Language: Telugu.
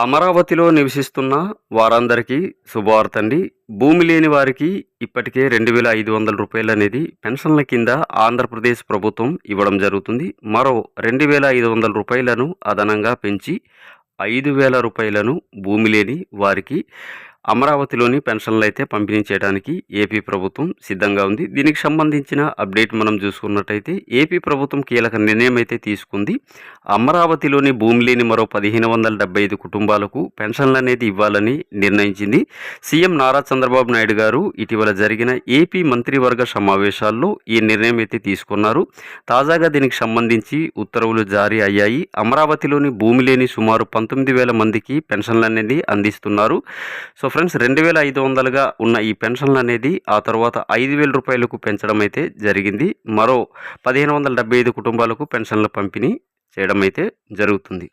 అమరావతిలో నివసిస్తున్న వారందరికీ శుభవార్త అండి భూమి లేని వారికి ఇప్పటికే రెండు వేల ఐదు వందల రూపాయలు అనేది పెన్షన్ల కింద ఆంధ్రప్రదేశ్ ప్రభుత్వం ఇవ్వడం జరుగుతుంది. మరో రెండు వేల ఐదు వందల రూపాయలను అదనంగా పెంచి ఐదు వేల రూపాయలను భూమి లేని వారికి అమరావతిలోని పెన్షన్లు అయితే పంపిణీ చేయడానికి ఏపీ ప్రభుత్వం సిద్ధంగా ఉంది. దీనికి సంబంధించిన అప్డేట్ మనం చూసుకున్నట్టయితే ఏపీ ప్రభుత్వం కీలక నిర్ణయం అయితే తీసుకుంది. అమరావతిలోని భూమి లేని మరో పదిహేను వందల డెబ్బై ఐదు కుటుంబాలకు పెన్షన్లు అనేది ఇవ్వాలని నిర్ణయించింది. సీఎం నారా చంద్రబాబు నాయుడు గారు ఇటీవల జరిగిన ఏపీ మంత్రివర్గ సమావేశాల్లో ఈ నిర్ణయం అయితే తీసుకున్నారు. తాజాగా దీనికి సంబంధించి ఉత్తర్వులు జారీ అయ్యాయి. అమరావతిలోని భూమి లేని సుమారు పంతొమ్మిది వేల మందికి పెన్షన్లు అనేది అందిస్తున్నారు. సో ఫ్రెండ్స్ రెండు వేల ఐదు వందలుగా ఉన్న ఈ పెన్షన్లు అనేది ఆ తర్వాత ఐదు వేల రూపాయలకు పెంచడం అయితే జరిగింది. మరో పదిహేను వందల డెబ్బై ఐదు కుటుంబాలకు పెన్షన్ల పంపిణీ చేయడం అయితే జరుగుతుంది.